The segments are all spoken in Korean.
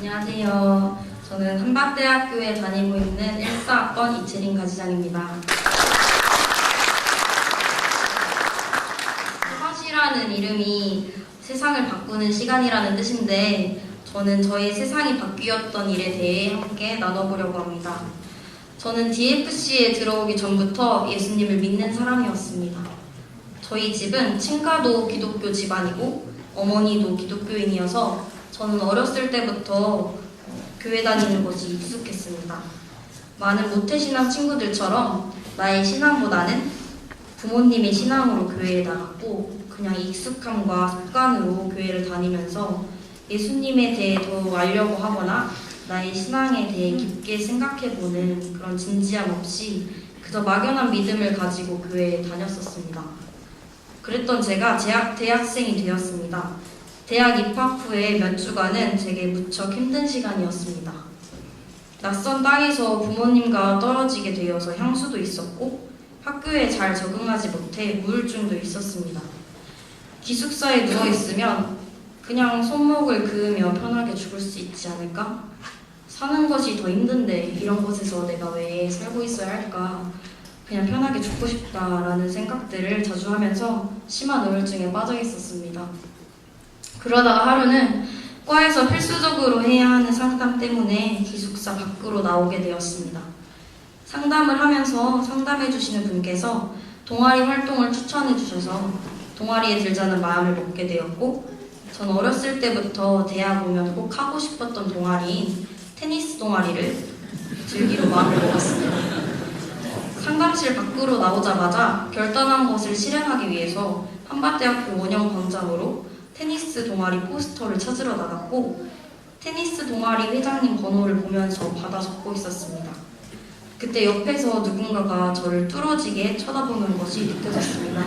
안녕하세요. 저는 한밭대학교에 다니고 있는 1사학번 이채린 가지장입니다. 사시라는 이름이 세상을 바꾸는 시간이라는 뜻인데 저는 저의 세상이 바뀌었던 일에 대해 함께 나눠보려고 합니다. 저는 DFC에 들어오기 전부터 예수님을 믿는 사람이었습니다. 저희 집은 친가도 기독교 집안이고 어머니도 기독교인이어서 저는 어렸을 때부터 교회 다니는 것이 익숙했습니다. 많은 모태신앙 친구들처럼 나의 신앙보다는 부모님의 신앙으로 교회에 나갔고 그냥 익숙함과 습관으로 교회를 다니면서 예수님에 대해 더 알려고 하거나 나의 신앙에 대해 깊게 생각해보는 그런 진지함 없이 그저 막연한 믿음을 가지고 교회에 다녔었습니다. 그랬던 제가 대학생이 되었습니다. 대학 입학 후에 몇 주간은 제게 무척 힘든 시간이었습니다. 낯선 땅에서 부모님과 떨어지게 되어서 향수도 있었고 학교에 잘 적응하지 못해 우울증도 있었습니다. 기숙사에 누워 있으면 그냥 손목을 그으며 편하게 죽을 수 있지 않을까? 사는 것이 더 힘든데 이런 곳에서 내가 왜 살고 있어야 할까? 그냥 편하게 죽고 싶다라는 생각들을 자주 하면서 심한 우울증에 빠져 있었습니다. 그러다가 하루는 과에서 필수적으로 해야 하는 상담 때문에 기숙사 밖으로 나오게 되었습니다. 상담을 하면서 상담해 주시는 분께서 동아리 활동을 추천해 주셔서 동아리에 들자는 마음을 먹게 되었고 전 어렸을 때부터 대학 오면 꼭 하고 싶었던 동아리인 테니스 동아리를 즐기로 마음을 먹었습니다. 상담실 밖으로 나오자마자 결단한 것을 실행하기 위해서 한밭대학교 원형 광장으로 테니스 동아리 포스터를 찾으러 나갔고 테니스 동아리 회장님 번호를 보면서 받아 적고 있었습니다. 그때 옆에서 누군가가 저를 뚫어지게 쳐다보는 것이 느껴졌습니다.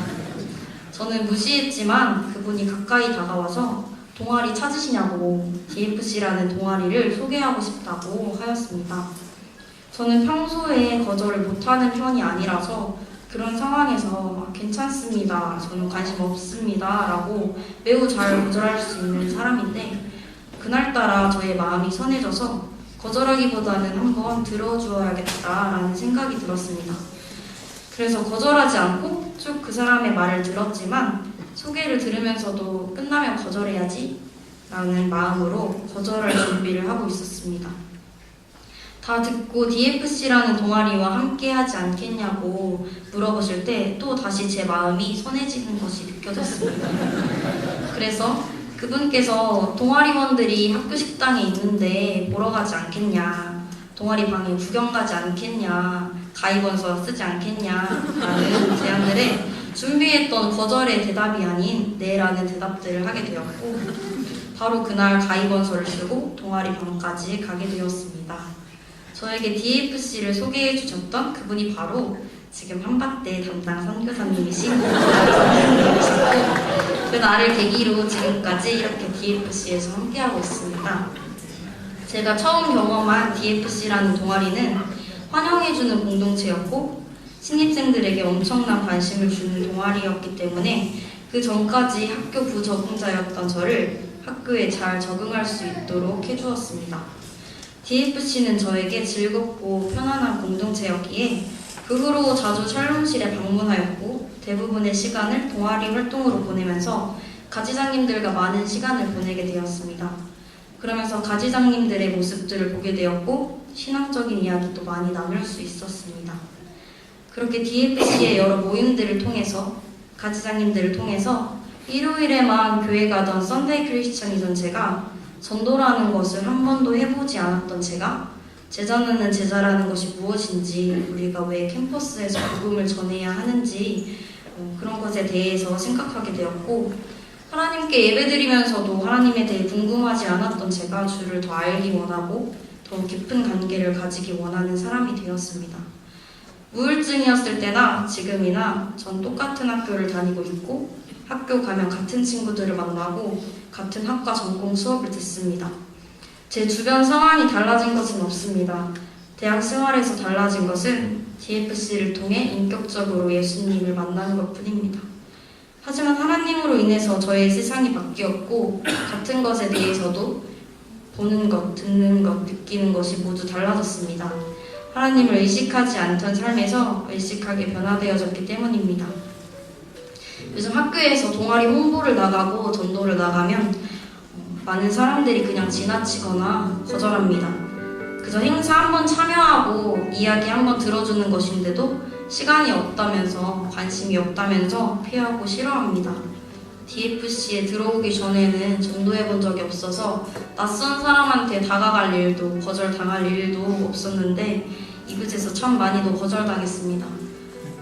저는 무시했지만 그분이 가까이 다가와서 동아리 찾으시냐고 DFC라는 동아리를 소개하고 싶다고 하였습니다. 저는 평소에 거절을 못하는 편이 아니라서 그런 상황에서 아, 괜찮습니다. 저는 관심 없습니다. 라고 매우 잘 거절할 수 있는 사람인데 그날따라 저의 마음이 선해져서 거절하기보다는 한번 들어주어야겠다라는 생각이 들었습니다. 그래서 거절하지 않고 쭉 그 사람의 말을 들었지만 소개를 들으면서도 끝나면 거절해야지 라는 마음으로 거절할 준비를 하고 있었습니다. 다 듣고 DFC라는 동아리와 함께 하지 않겠냐고 물어보실 때 또 다시 제 마음이 선해지는 것이 느껴졌습니다. 그래서 그분께서 동아리원들이 학교 식당에 있는데 보러 가지 않겠냐, 동아리 방에 구경 가지 않겠냐, 가입원서 쓰지 않겠냐, 라는 제안들에 준비했던 거절의 대답이 아닌 네라는 대답들을 하게 되었고, 바로 그날 가입원서를 쓰고 동아리 방까지 가게 되었습니다. 저에게 DFC를 소개해 주셨던 그분이 바로 지금 한밭대 담당 선교사님이신 그 날을 계기로 지금까지 이렇게 DFC에서 함께하고 있습니다. 제가 처음 경험한 DFC라는 동아리는 환영해주는 공동체였고 신입생들에게 엄청난 관심을 주는 동아리였기 때문에 그 전까지 학교 부적응자였던 저를 학교에 잘 적응할 수 있도록 해주었습니다. DFC는 저에게 즐겁고 편안한 공동체였기에 그 후로 자주 촬영실에 방문하였고 대부분의 시간을 동아리 활동으로 보내면서 가지장님들과 많은 시간을 보내게 되었습니다. 그러면서 가지장님들의 모습들을 보게 되었고 신앙적인 이야기도 많이 나눌 수 있었습니다. 그렇게 DFC의 여러 모임들을 통해서 가지장님들을 통해서 일요일에만 교회 가던 썬데이 크리스천이던 제가 전도라는 것을 한 번도 해보지 않았던 제가 제자는 제자라는 것이 무엇인지 우리가 왜 캠퍼스에서 복음을 전해야 하는지 어, 그런 것에 대해서 생각하게 되었고 하나님께 예배드리면서도 하나님에 대해 궁금하지 않았던 제가 주를 더 알기 원하고 더 깊은 관계를 가지기 원하는 사람이 되었습니다. 우울증이었을 때나 지금이나 전 똑같은 학교를 다니고 있고 학교 가면 같은 친구들을 만나고 같은 학과 전공 수업을 듣습니다. 제 주변 상황이 달라진 것은 없습니다. 대학 생활에서 달라진 것은 DFC를 통해 인격적으로 예수님을 만나는 것 뿐입니다. 하지만 하나님으로 인해서 저의 세상이 바뀌었고 같은 것에 대해서도 보는 것, 듣는 것, 느끼는 것이 모두 달라졌습니다. 하나님을 의식하지 않던 삶에서 의식하게 변화되어졌기 때문입니다. 요즘 학교에서 동아리 홍보를 나가고 전도를 나가면 어, 많은 사람들이 그냥 지나치거나 거절합니다. 그저 행사 한번 참여하고 이야기 한번 들어주는 것인데도 시간이 없다면서 관심이 없다면서 피하고 싫어합니다. DFC에 들어오기 전에는 전도해 본 적이 없어서 낯선 사람한테 다가갈 일도 거절당할 일도 없었는데 이곳에서 참 많이도 거절당했습니다.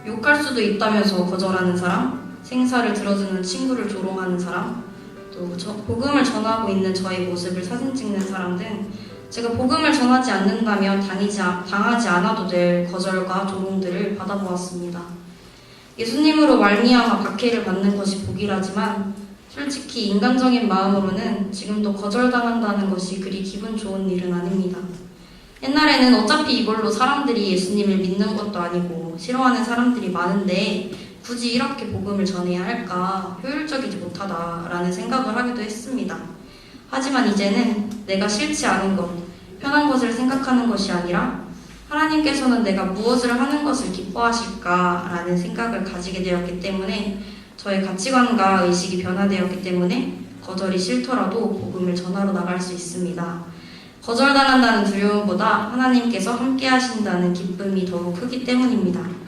욕할 수도 있다면서 거절하는 사람, 생사를 들어주는 친구를 조롱하는 사람, 또 저, 복음을 전하고 있는 저의 모습을 사진 찍는 사람 등 제가 복음을 전하지 않는다면 당하지, 아- 당하지 않아도 될 거절과 조롱들을 받아보았습니다. 예수님으로 말미암아 박해를 받는 것이 복이라지만 솔직히 인간적인 마음으로는 지금도 거절당한다는 것이 그리 기분 좋은 일은 아닙니다. 옛날에는 어차피 이걸로 사람들이 예수님을 믿는 것도 아니고 싫어하는 사람들이 많은데 굳이 이렇게 복음을 전해야 할까 효율적이지 못하다라는 생각을 하기도 했습니다. 하지만 이제는 내가 싫지 않은 것, 편한 것을 생각하는 것이 아니라 하나님께서는 내가 무엇을 하는 것을 기뻐하실까라는 생각을 가지게 되었기 때문에 저의 가치관과 의식이 변화되었기 때문에 거절이 싫더라도 복음을 전하러 나갈 수 있습니다. 거절당한다는 두려움보다 하나님께서 함께 하신다는 기쁨이 더욱 크기 때문입니다.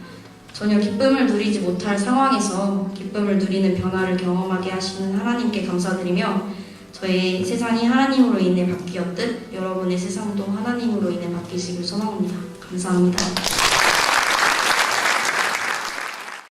전혀 기쁨을 누리지 못할 상황에서 기쁨을 누리는 변화를 경험하게 하시는 하나님께 감사드리며 저의 세상이 하나님으로 인해 바뀌었듯 여러분의 세상도 하나님으로 인해 바뀌시길 소망합니다. 감사합니다.